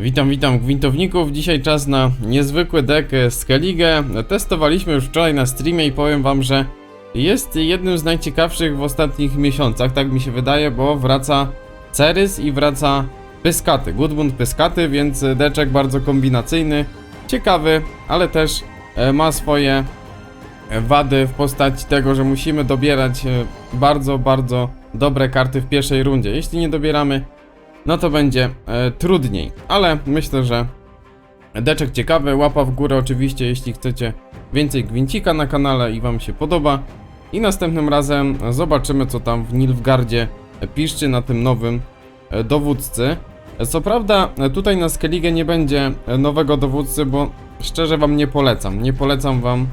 Witam, witam gwintowników. Dzisiaj czas na niezwykły deck Skellige. Testowaliśmy już wczoraj na streamie i powiem wam, że jest jednym z najciekawszych w ostatnich miesiącach, tak mi się wydaje, bo wraca Cerys i wraca Pyskaty, Gudmund Pyskaty, więc deczek bardzo kombinacyjny, ciekawy, ale też e, ma swoje wady w postaci tego, że musimy dobierać e, bardzo, bardzo dobre karty w pierwszej rundzie. Jeśli nie dobieramy no to będzie e, trudniej. Ale myślę, że deczek ciekawy, łapa w górę oczywiście, jeśli chcecie więcej gwincika na kanale i wam się podoba. I następnym razem zobaczymy, co tam w Nilfgardzie piszczy na tym nowym e, dowódcy. Co prawda, e, tutaj na Skellige nie będzie e, nowego dowódcy, bo szczerze wam nie polecam. Nie polecam wam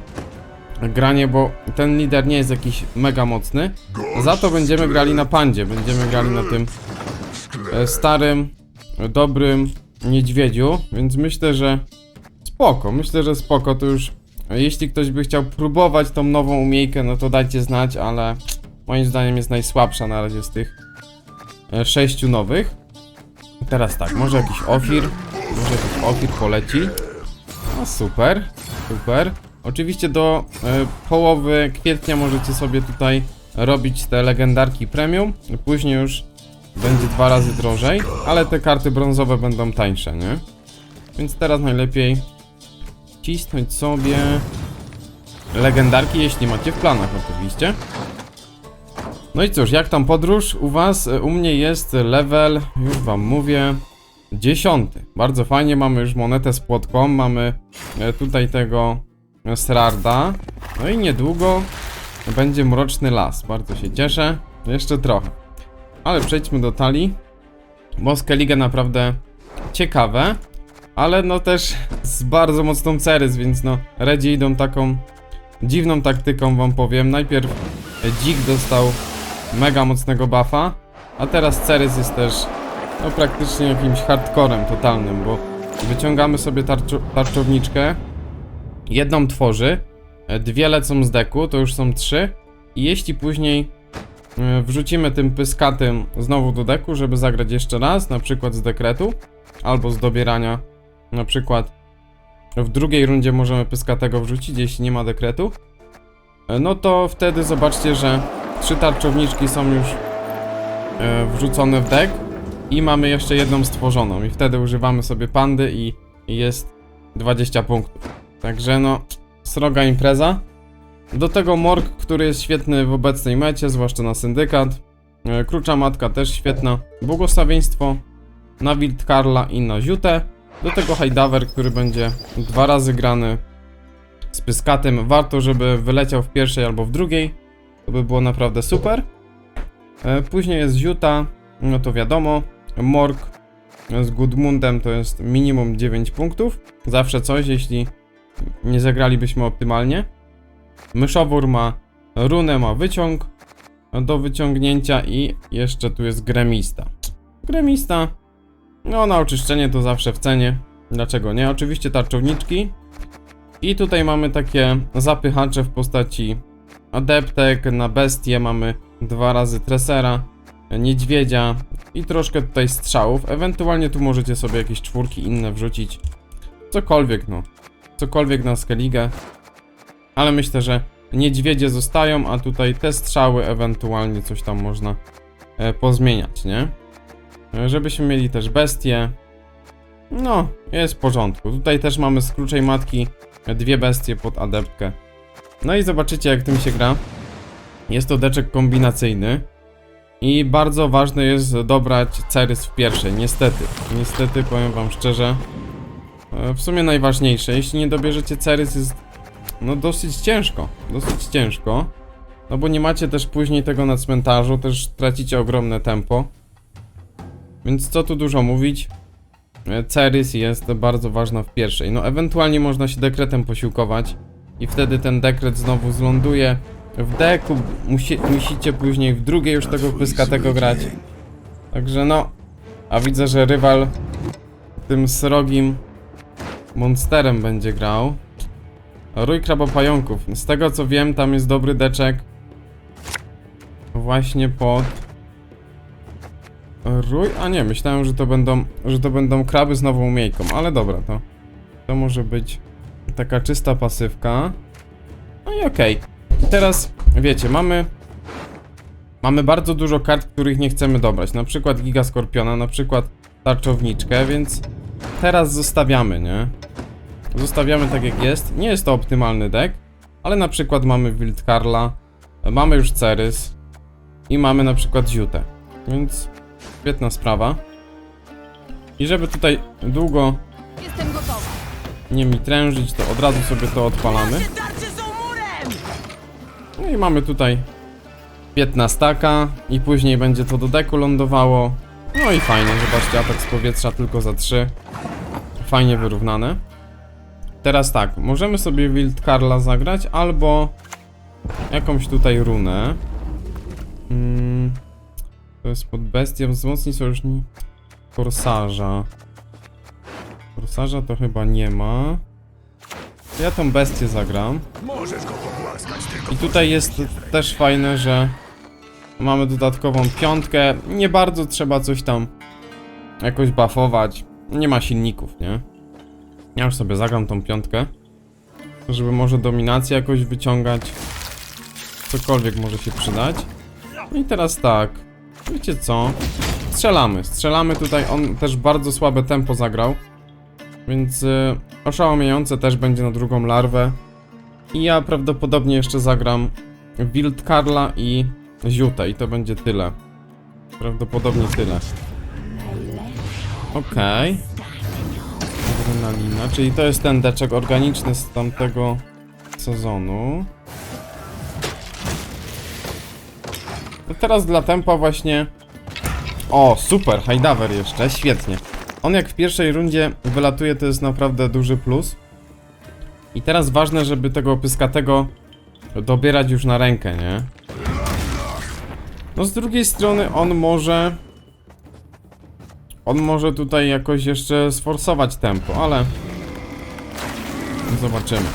granie, bo ten lider nie jest jakiś mega mocny. Za to będziemy grali na pandzie, będziemy grali na tym starym, e, dobrym niedźwiedziu, więc myślę, że spoko, myślę, że spoko, to już jeśli ktoś by chciał próbować tą nową umiejkę, no to dajcie znać, ale moim zdaniem jest najsłabsza na razie z tych e, sześciu nowych. Teraz tak, może jakiś ofir, może jakiś ofir poleci. No super, super. Oczywiście do e, połowy kwietnia możecie sobie tutaj robić te legendarki premium, później już będzie dwa razy drożej, ale te karty brązowe będą tańsze, nie? Więc teraz najlepiej cisnąć sobie legendarki, jeśli macie w planach oczywiście. No i cóż, jak tam podróż u was? U mnie jest level, już wam mówię, dziesiąty. Bardzo fajnie, mamy już monetę z płotką, mamy e, tutaj tego Srarda. No i niedługo będzie Mroczny Las, bardzo się cieszę. Jeszcze trochę. Ale przejdźmy do talii. Bo Skellige naprawdę ciekawe, ale no też z bardzo mocną Cerys, więc no Redzi idą taką dziwną taktyką wam powiem. Najpierw Dzik dostał mega mocnego buffa, a teraz Cerys jest też no praktycznie jakimś hardcorem totalnym, bo wyciągamy sobie tarczo tarczowniczkę, jedną tworzy, dwie lecą z deku, to już są trzy i jeśli później wrzucimy tym pyskatym znowu do deku, żeby zagrać jeszcze raz, na przykład z dekretu, albo z dobierania, na przykład w drugiej rundzie możemy pyskatego wrzucić, jeśli nie ma dekretu, e, no to wtedy zobaczcie, że trzy tarczowniczki są już e, wrzucone w dek i mamy jeszcze jedną stworzoną i wtedy używamy sobie pandy i jest 20 punktów. Także no, sroga impreza. Do tego Morg, który jest świetny w obecnej mecie, zwłaszcza na syndykat. E, Krucza Matka też świetna. Błogosławieństwo na Wild Karla i na Ziutę. Do tego Hajdawer, który będzie dwa razy grany z Pyskatem. Warto, żeby wyleciał w pierwszej albo w drugiej. To by było naprawdę super. E, Później jest Ziuta, no to wiadomo. Morg z Gudmundem to jest minimum 9 punktów. Zawsze coś, jeśli nie zagralibyśmy optymalnie. Myszowór ma runę, ma wyciąg do wyciągnięcia i jeszcze tu jest gremista. Gremista, no na oczyszczenie to zawsze w cenie. Dlaczego nie? Oczywiście tarczowniczki. I tutaj mamy takie zapychacze w postaci adeptek, na bestię mamy dwa razy tresera, niedźwiedzia i troszkę tutaj strzałów. Ewentualnie tu możecie sobie jakieś czwórki inne wrzucić. Cokolwiek no cokolwiek na Skellige. Ale myślę, że niedźwiedzie zostają, a tutaj te strzały ewentualnie coś tam można e, pozmieniać, nie? E, żebyśmy mieli też bestie. No, jest w porządku. Tutaj też mamy z kluczej matki dwie bestie pod adeptkę. No i zobaczycie jak tym się gra. Jest to deczek kombinacyjny. I bardzo ważne jest dobrać Cerys w pierwszej, niestety. Niestety, powiem wam szczerze, E, w sumie najważniejsze. Jeśli nie dobierzecie Cerys jest no dosyć ciężko, dosyć ciężko. No bo nie macie też później tego na cmentarzu, też tracicie ogromne tempo. Więc co tu dużo mówić? E, Cerys jest bardzo ważna w pierwszej. No ewentualnie można się dekretem posiłkować i wtedy ten dekret znowu zląduje w deku. Musi, musicie później w drugiej już tego pyskatego grać. Także no, a widzę, że rywal tym srogim Monsterem będzie grał. Rój krabopająków. Z tego co wiem, tam jest dobry deczek. Właśnie pod rój? A nie, myślałem, że to będą, że to będą kraby z nową umiejką, ale dobra, to to może być taka czysta pasywka. No i okej. I Teraz, wiecie, mamy mamy bardzo dużo kart, których nie chcemy dobrać, na przykład Giga Skorpiona, na przykład Tarczowniczkę, więc teraz zostawiamy, nie? Zostawiamy tak jak jest. Nie jest to optymalny deck, ale na przykład mamy Wild Karla, mamy już Cerys i mamy na przykład Ziutę. Więc świetna sprawa. I żeby tutaj długo nie mi trężyć, to od razu sobie to odpalamy. No i mamy tutaj 15 i później będzie to do deku lądowało. No i fajnie, zobaczcie, atak z powietrza tylko za 3. Fajnie wyrównane. Teraz tak, możemy sobie Wild Karla zagrać albo jakąś tutaj runę. Mm, to jest pod bestią, wzmocni sojusznik Korsarza. Korsarza to chyba nie ma. Ja tą bestię zagram. I tutaj jest też fajne, że mamy dodatkową piątkę. Nie bardzo trzeba coś tam jakoś buffować. Nie ma silników, nie? Ja już sobie zagram tą piątkę. Żeby może dominację jakoś wyciągać. Cokolwiek może się przydać. No i teraz tak. Wiecie co? Strzelamy. Strzelamy tutaj. On też bardzo słabe tempo zagrał. Więc y, oszałamiające też będzie na drugą larwę. I ja prawdopodobnie jeszcze zagram Wild Karla i Ziutę i to będzie tyle. Prawdopodobnie tyle. Okej. Adrenalina, czyli to jest ten deczek organiczny z tamtego sezonu. No teraz dla tempa właśnie... O, super, Highdaver jeszcze, świetnie. On jak w pierwszej rundzie wylatuje, to jest naprawdę duży plus. I teraz ważne, żeby tego pyskatego dobierać już na rękę, nie? No z drugiej strony on może... On może tutaj jakoś jeszcze sforsować tempo, ale... Zobaczymy.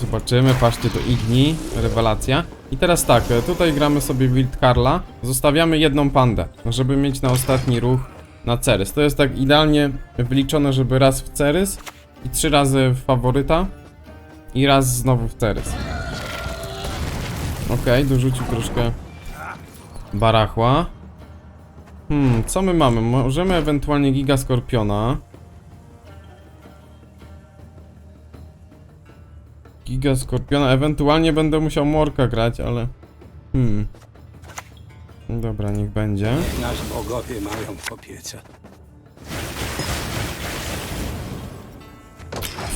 Zobaczymy, patrzcie, to Igni, rewelacja. I teraz tak, tutaj gramy sobie Wild Karla, zostawiamy jedną pandę, żeby mieć na ostatni ruch na Cerys. To jest tak idealnie wyliczone, żeby raz w Cerys i trzy razy w faworyta i raz znowu w Cerys. Okej, dorzucił troszkę barachła. Hmm, co my mamy? Możemy ewentualnie Giga Skorpiona. Giga Skorpiona, ewentualnie będę musiał Morka grać, ale... Hmm. Dobra, niech będzie. Nasi bogowie mają w opiece.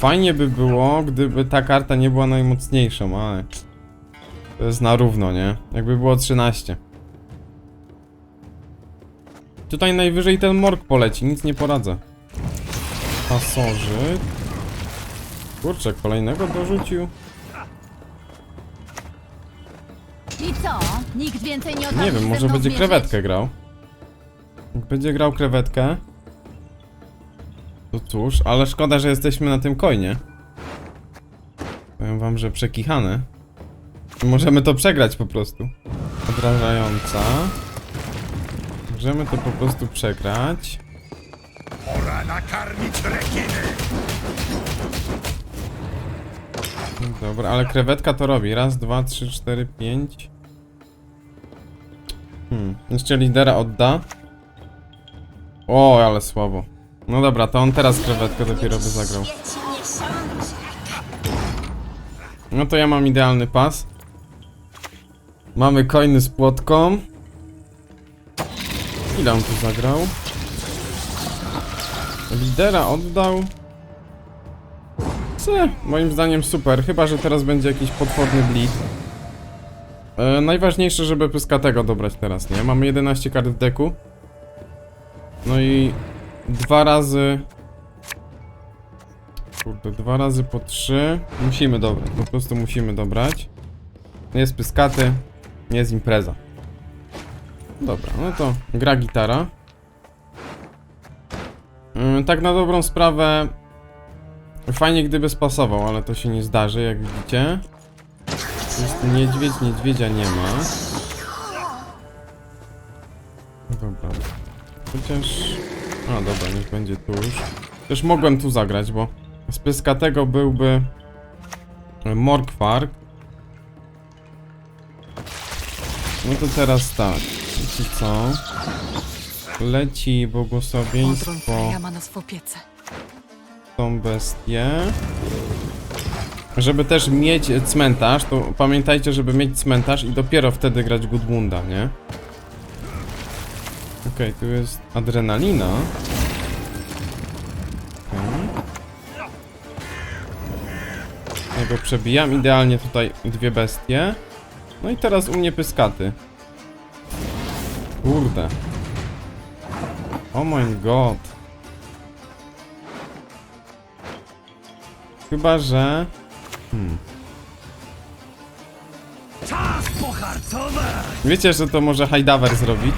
Fajnie by było, gdyby ta karta nie była najmocniejszą, ale... To jest na równo, nie? Jakby było 13. Tutaj najwyżej ten morg poleci, nic nie poradzę. Pasożyt. Kurczę, kolejnego dorzucił. I co? Nikt więcej nie Nie wiem, się może mną będzie zmierzyć? krewetkę grał. Jak będzie grał krewetkę. To cóż, ale szkoda, że jesteśmy na tym coinie. Powiem wam, że przekichane. Możemy to przegrać po prostu. Odrażająca. Możemy to po prostu przegrać. Pora nakarmić rekiny! Dobra, ale krewetka to robi. Raz, dwa, trzy, cztery, pięć. Hmm, jeszcze lidera odda. O, ale słabo. No dobra, to on teraz krewetkę dopiero by zagrał. No to ja mam idealny pas. Mamy coiny z płotką. Ile on tu zagrał? Lidera oddał. C, moim zdaniem super, chyba że teraz będzie jakiś potworny bleed. E, najważniejsze, żeby pyskatego dobrać teraz, nie? Mamy 11 kart w deku. No i dwa razy... Kurde, dwa razy po trzy. Musimy dobrać, po prostu musimy dobrać. Jest pyskaty, jest impreza. Dobra, no to gra gitara. Ym, tak na dobrą sprawę Fajnie gdyby spasował, ale to się nie zdarzy, jak widzicie. Jest niedźwiedź, niedźwiedzia nie ma. Dobra. Chociaż... A dobra, niech będzie tu już. Też mogłem tu zagrać, bo z pyskatego byłby... Morkwark. No to teraz tak. Wiecie co? Leci błogosławieństwo ma nas w opiece. tą bestię. Żeby też mieć cmentarz, to pamiętajcie, żeby mieć cmentarz i dopiero wtedy grać Gudmunda, nie? Okej, tu jest adrenalina. Okej. Ja go przebijam. Idealnie tutaj dwie bestie. No i teraz u mnie pyskaty. Kurde. Oh my god. Chyba, że... Hmm. Wiecie, że to może Hajdawer zrobić?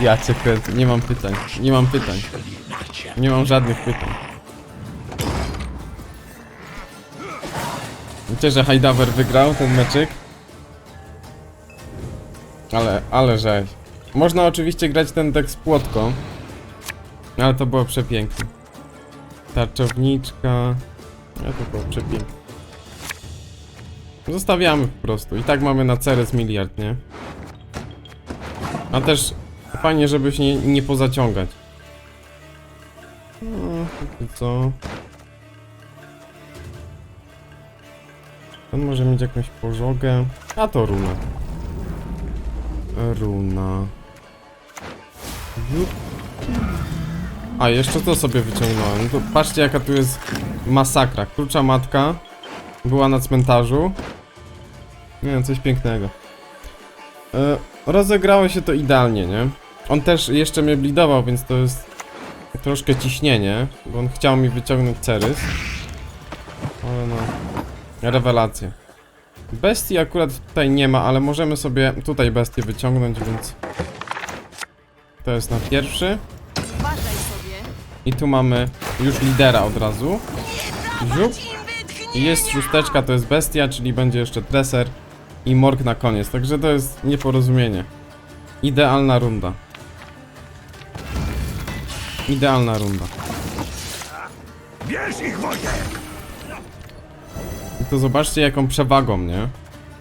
Ja cię kręcę, nie mam pytań, nie mam pytań. Nie mam żadnych pytań. Wiecie, że Hajdawer wygrał ten meczyk? Ale, ale żeś. Można oczywiście grać ten deck z płotką. Ale to było przepiękne. Tarczowniczka. Ale to było przepiękne. Zostawiamy po prostu. I tak mamy na Ceres miliard, nie? A też fajnie, żeby się nie, nie pozaciągać. No, co? Ten może mieć jakąś pożogę. A to runa. Runa. A, jeszcze to sobie wyciągnąłem. To patrzcie jaka tu jest masakra. Krucza matka była na cmentarzu. Nie wiem, coś pięknego. E, rozegrało się to idealnie, nie? On też jeszcze mnie blidował, więc to jest troszkę ciśnienie, bo on chciał mi wyciągnąć Cerys. Ale no, rewelacje. Bestii akurat tutaj nie ma, ale możemy sobie tutaj bestię wyciągnąć, więc to jest na pierwszy. I tu mamy już lidera od razu. Ziup. I jest szósteczka, to jest bestia, czyli będzie jeszcze treser i morg na koniec. Także to jest nieporozumienie. Idealna runda. Idealna runda. Bierz ich, Wojtek! To zobaczcie jaką przewagą, nie?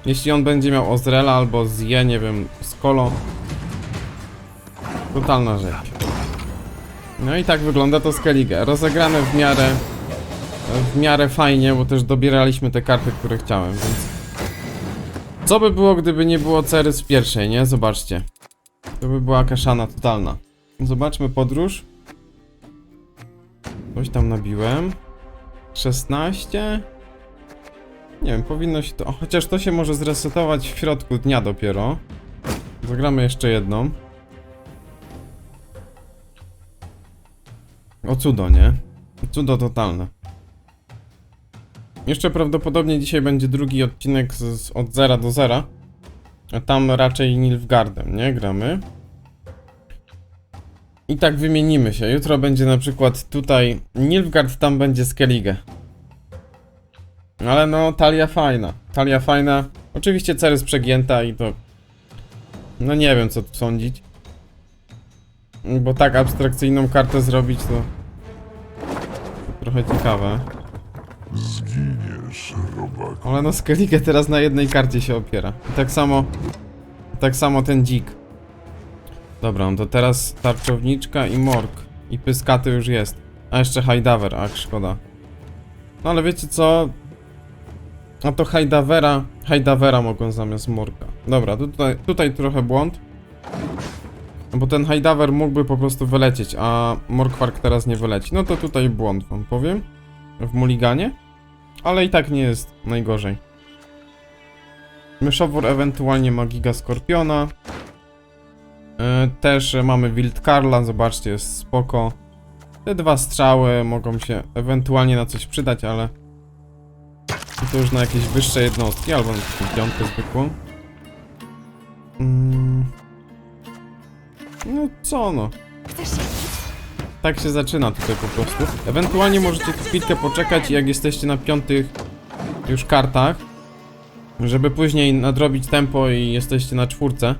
Jeśli on będzie miał Ozrela albo Zje, nie wiem, Skolo. Totalna rzecz. No i tak wygląda to Skellige. Rozegrane w miarę w miarę fajnie, bo też dobieraliśmy te karty, które chciałem, więc... Co by było, gdyby nie było Cerys w pierwszej, nie? Zobaczcie. To by była kaszana totalna. Zobaczmy podróż. Coś tam nabiłem. 16. Nie wiem, powinno się to... O, chociaż to się może zresetować w środku dnia dopiero. Zagramy jeszcze jedną. O cudo, nie? Cudo totalne. Jeszcze prawdopodobnie dzisiaj będzie drugi odcinek z, z, od 0 do 0. A tam raczej Nilfgaardem, nie? Gramy. I tak wymienimy się. Jutro będzie na przykład tutaj Nilfgaard, tam będzie Skellige. Ale no, talia fajna. Talia fajna. Oczywiście Ceres przegięta i to... No nie wiem co tu sądzić. Bo tak abstrakcyjną kartę zrobić to... trochę ciekawe. Ale no Skellige teraz na jednej karcie się opiera. I tak samo... Tak samo ten dzik. Dobra, no to teraz tarczowniczka i morg. I pyskaty już jest. A jeszcze Hajdawer, ach szkoda. No ale wiecie co? No to Hajdawera... Hajdawera mogą zamiast morga. Dobra, tutaj, tutaj trochę błąd. No bo ten Hajdawer mógłby po prostu wylecieć, a Morkwark teraz nie wyleci. No to tutaj błąd wam powiem. W Muliganie. Ale i tak nie jest najgorzej. Myszowór ewentualnie ma Giga Skorpiona. Yy, też mamy Wild Karla, zobaczcie, jest spoko. Te dwa strzały mogą się ewentualnie na coś przydać, ale... To już na jakieś wyższe jednostki, albo na taką piątkę zwykłą. Mm. No co no. Tak się zaczyna tutaj po prostu. Ewentualnie możecie chwilkę poczekać, jak jesteście na piątych już kartach, żeby później nadrobić tempo i jesteście na czwórce.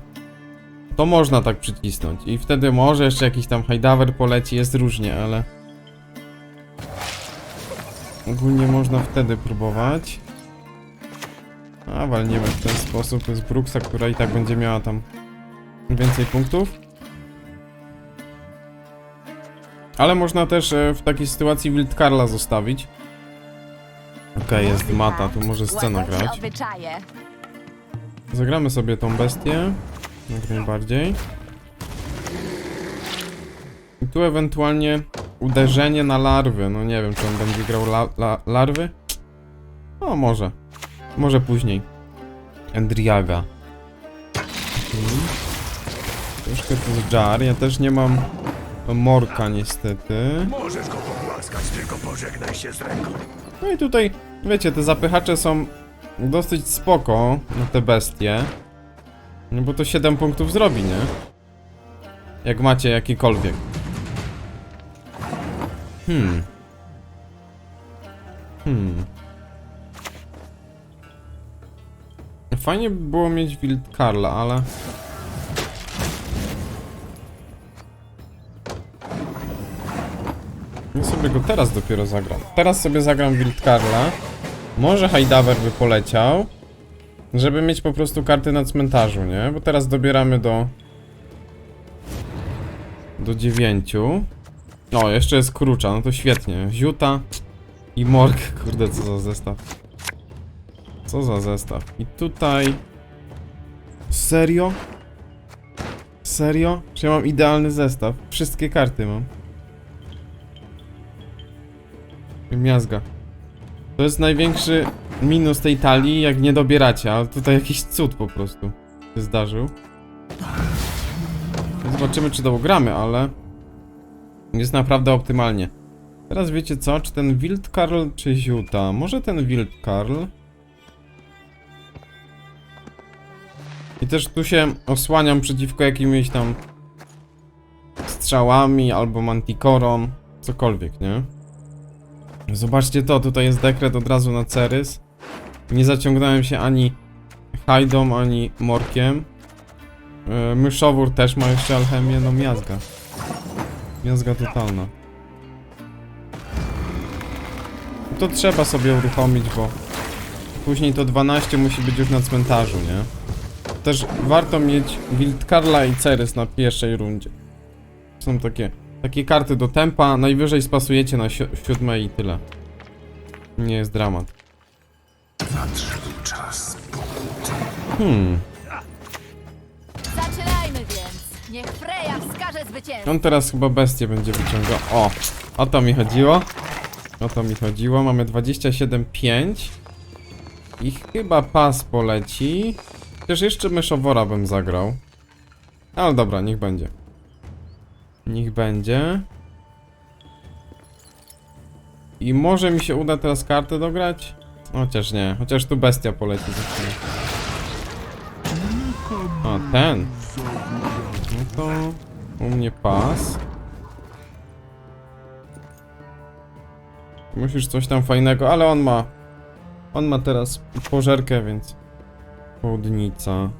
to można tak przycisnąć. I wtedy może jeszcze jakiś tam hajdawer poleci, jest różnie, ale... Ogólnie można wtedy próbować. A, walniemy w ten sposób z Brooksa, która i tak będzie miała tam więcej punktów. Ale można też e, w takiej sytuacji Wildkarla zostawić. Okej, jest mata, tu może scena grać. Zagramy sobie tą bestię. Jak najbardziej. I tu ewentualnie uderzenie na larwy. No nie wiem, czy on będzie grał la la larwy? No może. Może później. Endriaga. Mhm. Troszkę to jest jar. Ja też nie mam morka niestety. Możesz go pogłaskać, tylko pożegnaj się z ręką. No i tutaj, wiecie, te zapychacze są dosyć spoko na te bestie. No bo to 7 punktów zrobi, nie? Jak macie jakikolwiek. Hmm. Hmm. Fajnie by było mieć Wild Karla, ale... Ja sobie go teraz dopiero zagram. Teraz sobie zagram Wild Karla. Może Hajdawer by poleciał. Żeby mieć po prostu karty na cmentarzu, nie? Bo teraz dobieramy do... Do dziewięciu. O, jeszcze jest Krucza, no to świetnie. Ziuta i Morg. Kurde, co za zestaw. Co za zestaw. I tutaj... Serio? Serio? Czy ja mam idealny zestaw? Wszystkie karty mam. Miazga. To jest największy minus tej talii, jak nie dobieracie, ale tutaj jakiś cud po prostu się zdarzył. Zobaczymy, czy gramy, ale jest naprawdę optymalnie. Teraz wiecie co? Czy ten Wild Karl, czy Ziuta? Może ten Wild Karl? I też tu się osłaniam przeciwko jakimiś tam strzałami albo manticorom, cokolwiek, nie? Zobaczcie to, tutaj jest dekret od razu na Cerys. Nie zaciągnąłem się ani Hajdą, ani Morkiem. Yy, myszowór też ma jeszcze alchemię, no miazga. Miazga totalna. To trzeba sobie uruchomić, bo później to 12 musi być już na cmentarzu, nie? Też warto mieć Wildkarla i Cerys na pierwszej rundzie. Są takie takie karty do tempa, najwyżej spasujecie na si siódme i tyle. Nie jest dramat. Nadszedł czas pokuty. Hmm, wskaże zwycięstwo. on teraz chyba bestię będzie wyciągał. O, o to mi chodziło. O to mi chodziło. Mamy 27,5. I chyba pas poleci. Chociaż jeszcze myszowora bym zagrał. Ale dobra, niech będzie. Niech będzie. I może mi się uda teraz kartę dograć? Chociaż nie, chociaż tu bestia poleci za chwilę. A, ten. U mnie pas. Musisz coś tam fajnego, ale on ma. On ma teraz pożerkę, więc. Chłodnica.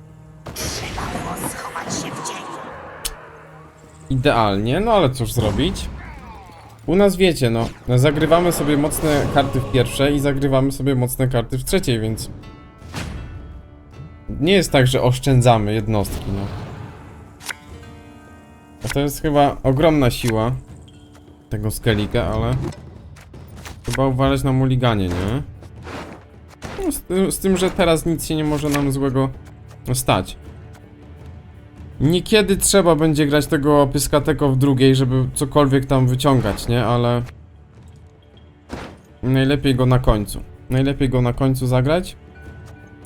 Idealnie, no ale cóż zrobić? U nas wiecie, no, zagrywamy sobie mocne karty w pierwszej i zagrywamy sobie mocne karty w trzeciej, więc nie jest tak, że oszczędzamy jednostki, no. To jest chyba ogromna siła tego Skellige, ale chyba uważać na muliganie, nie? No, z, tym- z tym, że teraz nic się nie może nam złego stać. Niekiedy trzeba będzie grać tego pyskatego w drugiej, żeby cokolwiek tam wyciągać, nie? Ale... Najlepiej go na końcu. Najlepiej go na końcu zagrać.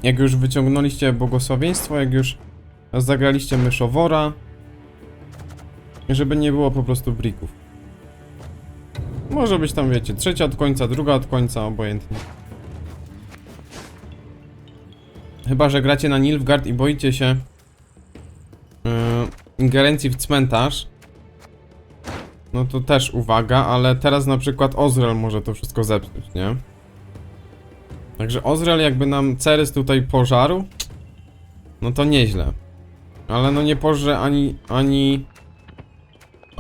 Jak już wyciągnęliście błogosławieństwo, jak już zagraliście myszowora. Żeby nie było po prostu brików. Może być tam, wiecie, trzecia od końca, druga od końca, obojętnie. Chyba, że gracie na Nilfgaard i boicie się yy, ingerencji w cmentarz. No to też uwaga, ale teraz na przykład Ozrel może to wszystko zepsuć, nie? Także Ozrel jakby nam Cerys tutaj pożarł, no to nieźle. Ale no nie pożre ani, ani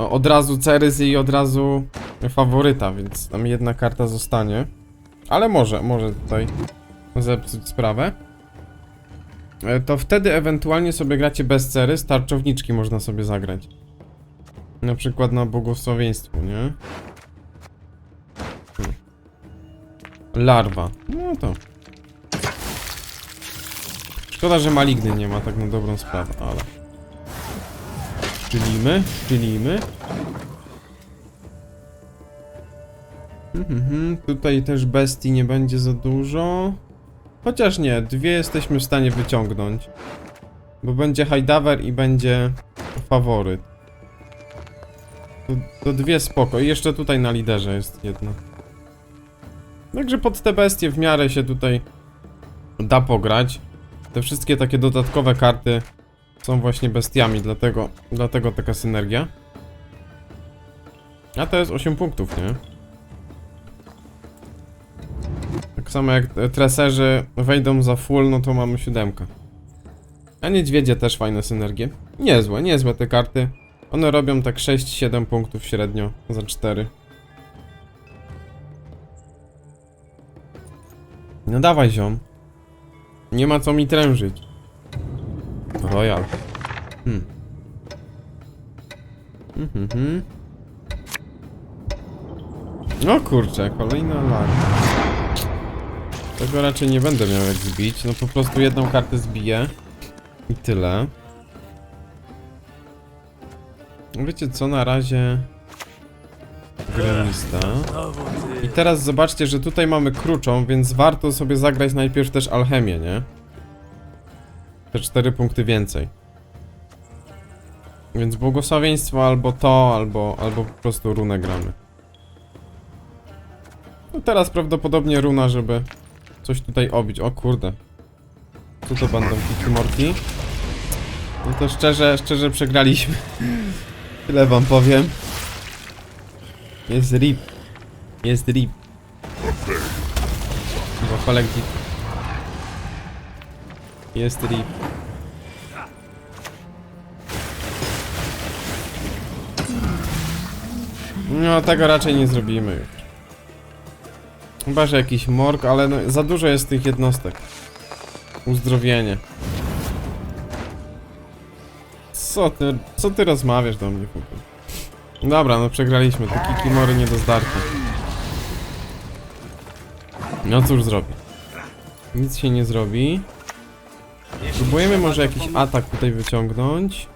od razu Cerys i od razu faworyta, więc tam jedna karta zostanie. Ale może, może tutaj zepsuć sprawę. E, To wtedy ewentualnie sobie gracie bez Cerys, tarczowniczki można sobie zagrać. Na przykład na błogosławieństwo, nie? Hmm. Larwa. No to. Szkoda, że maligny nie ma tak na dobrą sprawę, ale. Szczylimy, szczylimy. Mhm, tutaj też bestii nie będzie za dużo. Chociaż nie, dwie jesteśmy w stanie wyciągnąć. Bo będzie Hajdawer i będzie faworyt. To, to dwie spoko. I jeszcze tutaj na liderze jest jedna. Także pod te bestie w miarę się tutaj da pograć. Te wszystkie takie dodatkowe karty są właśnie bestiami, dlatego, dlatego taka synergia. A to jest 8 punktów, nie? Tak samo jak treserzy wejdą za full, no to mamy siódemkę. A niedźwiedzie też fajne synergie. Niezłe, niezłe te karty. One robią tak 6-7 punktów średnio za 4. No dawaj ziom. Nie ma co mi trężyć. Royal. Hmm. Mhm, mhm. No kurczę, kolejna larwa. Tego raczej nie będę miał jak zbić. No po prostu jedną kartę zbiję. I tyle. Wiecie co, na razie... Granista. I teraz zobaczcie, że tutaj mamy kruczą, więc warto sobie zagrać najpierw też alchemię, nie? Te 4 punkty więcej. Więc błogosławieństwo albo to, albo, albo po prostu runę gramy. No teraz prawdopodobnie runa, żeby coś tutaj obić. O kurde. Co to będą kiki morki? No to szczerze, szczerze przegraliśmy. Tyle wam powiem. Jest rip. Jest rip. Bo kolegi. Jest rip. No tego raczej nie zrobimy już. Chyba, że jakiś morg, ale no, za dużo jest tych jednostek. Uzdrowienie. Co ty, co ty rozmawiasz do mnie, chłopie? Dobra, no przegraliśmy. Te kikimory nie do zdarcia. No cóż zrobię. Nic się nie zrobi. Próbujemy może jakiś atak tutaj wyciągnąć.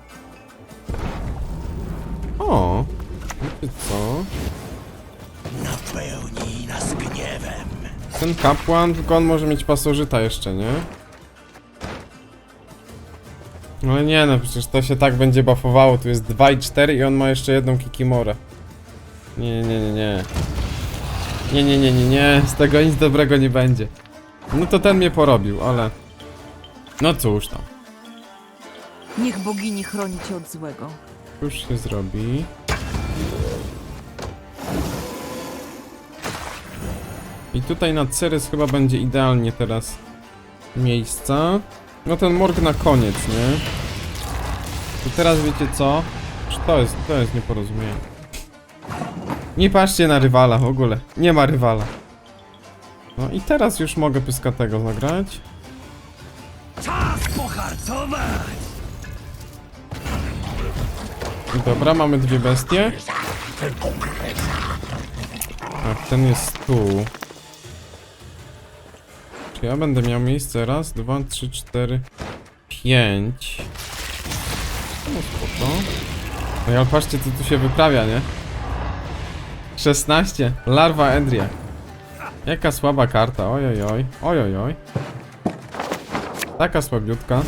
O! Wiecie co? Napełnij nas gniewem. Ten kapłan, tylko on może mieć pasożyta jeszcze, nie? Ale nie no, przecież to się tak będzie buffowało. Tu jest 2 i 4 i on ma jeszcze jedną kikimorę. Nie, nie, nie, nie. Nie, nie, nie, nie, nie. Z tego nic dobrego nie będzie. No to ten mnie porobił, ale... No cóż tam. Niech bogini chroni cię od złego. Już się zrobi. I tutaj na Ceres chyba będzie idealnie teraz miejsca. No ten morg na koniec, nie? I teraz wiecie co? To jest, to jest nieporozumienie. Nie patrzcie na rywala w ogóle. Nie ma rywala. No i teraz już mogę pyskatego zagrać. Czas poharcować! Dobra, mamy dwie bestie. Tak, ten jest tu. Czy ja będę miał miejsce? Raz, dwa, trzy, cztery, pięć. No spoko. No i patrzcie, co tu się wyprawia, nie? 16. Larwa Endria. Jaka słaba karta, ojojoj, ojojoj. Taka słabiutka.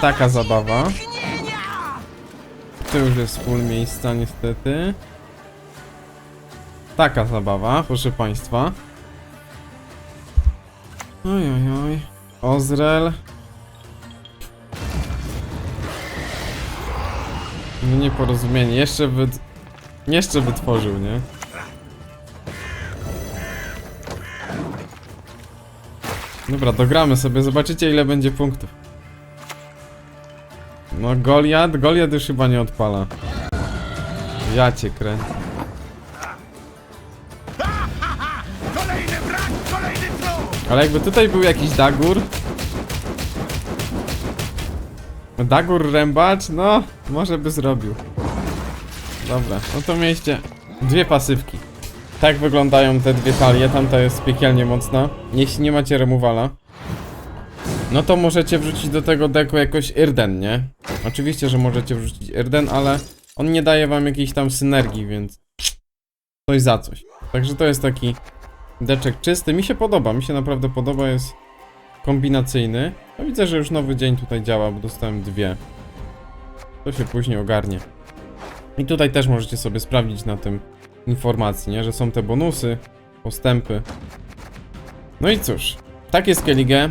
Taka zabawa. Tu już jest full miejsca niestety. Taka zabawa, proszę państwa. Oj, oj, oj. Ozrel. No nieporozumienie, jeszcze wy... Jeszcze wytworzył, nie? Dobra, dogramy sobie, zobaczycie ile będzie punktów. No Goliat, Goliat już chyba nie odpala. Ja cię kręcę. Kolejny brak, kolejny trup! Ale jakby tutaj był jakiś Dagur. Dagur rębacz, no, może by zrobił. Dobra, no to mieliście dwie pasywki. Tak wyglądają te dwie talie, tamta jest piekielnie mocna. Jeśli nie macie remuwala, no to możecie wrzucić do tego deku jakoś Irden, nie? Oczywiście, że możecie wrzucić Irden, ale on nie daje wam jakiejś tam synergii, więc coś za coś. Także to jest taki Deczek czysty, mi się podoba, mi się naprawdę podoba, jest kombinacyjny. No widzę, że już nowy dzień tutaj działa, bo dostałem dwie. To się później ogarnie. I tutaj też możecie sobie sprawdzić na tym informacji, nie? Że są te bonusy, postępy. No i cóż, takie Skellige.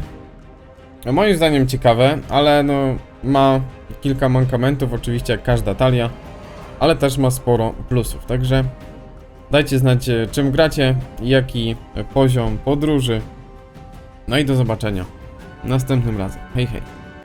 Moim zdaniem ciekawe, ale no ma kilka mankamentów, oczywiście jak każda talia, ale też ma sporo plusów, także Dajcie znać, e, czym gracie, jaki poziom podróży. No i do zobaczenia następnym razem. Hej, hej.